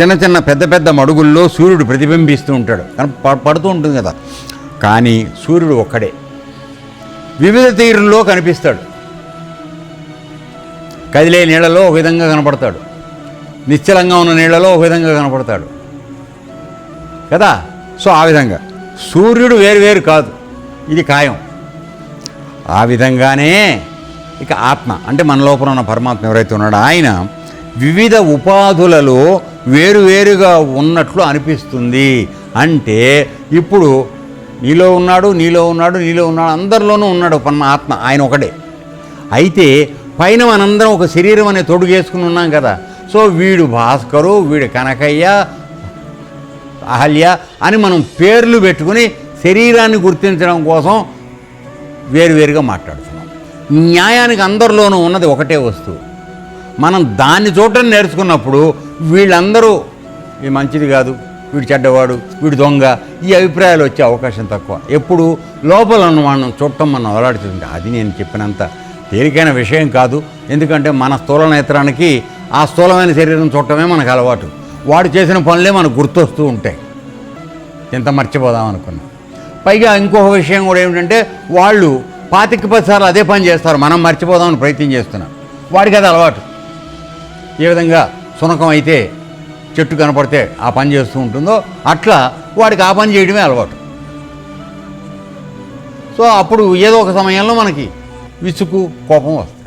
చిన్న చిన్న పెద్ద పెద్ద మడుగుల్లో సూర్యుడు ప్రతిబింబిస్తూ ఉంటాడు. పడుతూ ఉంటుంది కదా. కానీ సూర్యుడు ఒక్కడే. వివిధ తీరుల్లో కనిపిస్తాడు. కదిలే నీళ్ళలో ఒక విధంగా కనపడతాడు. నిశ్చలంగా ఉన్న నీళ్ళలో ఒక విధంగా కనపడతాడు. కదా? సో ఆ విధంగా. సూర్యుడు వేరు వేరు కాదు. ఇది ఖాయం. ఆ విధంగానే ఇక ఆత్మ. అంటే మన లోపల ఉన్న పరమాత్మ ఎవరైతే ఉన్నాడో ఆయన వివిధ ఉపాధులలో వేరువేరుగా ఉన్నట్లు అనిపిస్తుంది. అంటే ఇప్పుడు నీలో ఉన్నాడు నీలో ఉన్నాడు నీలో ఉన్నాడు అందరిలోనూ ఉన్నాడు పన్న ఆత్మ ఆయన ఒకడే. అయితే పైన మనందరం ఒక శరీరం అనే తొడుగేసుకుని ఉన్నాం కదా. సో వీడు భాస్కరు వీడు కనకయ్య అహల్య అని మనం పేర్లు పెట్టుకుని శరీరాన్ని గుర్తించడం కోసం వేరువేరుగా మాట్లాడుతున్నాం. న్యాయానికి అందరిలోనూ ఉన్నది ఒకటే వస్తువు. మనం దాన్ని చూడటం నేర్చుకున్నప్పుడు వీళ్ళందరూ ఇది మంచిది కాదు వీడు చెడ్డవాడు వీడు దొంగ ఈ అభిప్రాయాలు వచ్చే అవకాశం తక్కువ. ఎప్పుడు లోపల ఉన్న మనం చూడటం మనం అలవాడుతుంటే అది నేను చెప్పినంత తేలికైన విషయం కాదు. ఎందుకంటే మన స్థూల నేత్రానికి ఆ స్థూలమైన శరీరం చూడటమే మనకు అలవాటు. వాడు చేసిన పనులే మనకు గుర్తొస్తూ ఉంటాయి. ఎంత మర్చిపోదాం అనుకున్నాం. పైగా ఇంకొక విషయం కూడా ఏమిటంటే వాళ్ళు పాతిక పదిసార్లు అదే పని చేస్తారు. మనం మర్చిపోదామని ప్రయత్నం చేస్తున్నాం. వాడికి అది అలవాటు. ఏ విధంగా సునకం అయితే చెట్టు కనపడితే ఆ పని చేస్తూ ఉంటుందో అట్లా వాడికి ఆ పని చేయడమే అలవాటు. సో అప్పుడు ఏదో ఒక సమయంలో మనకి విసుకు కోపం వస్తుంది.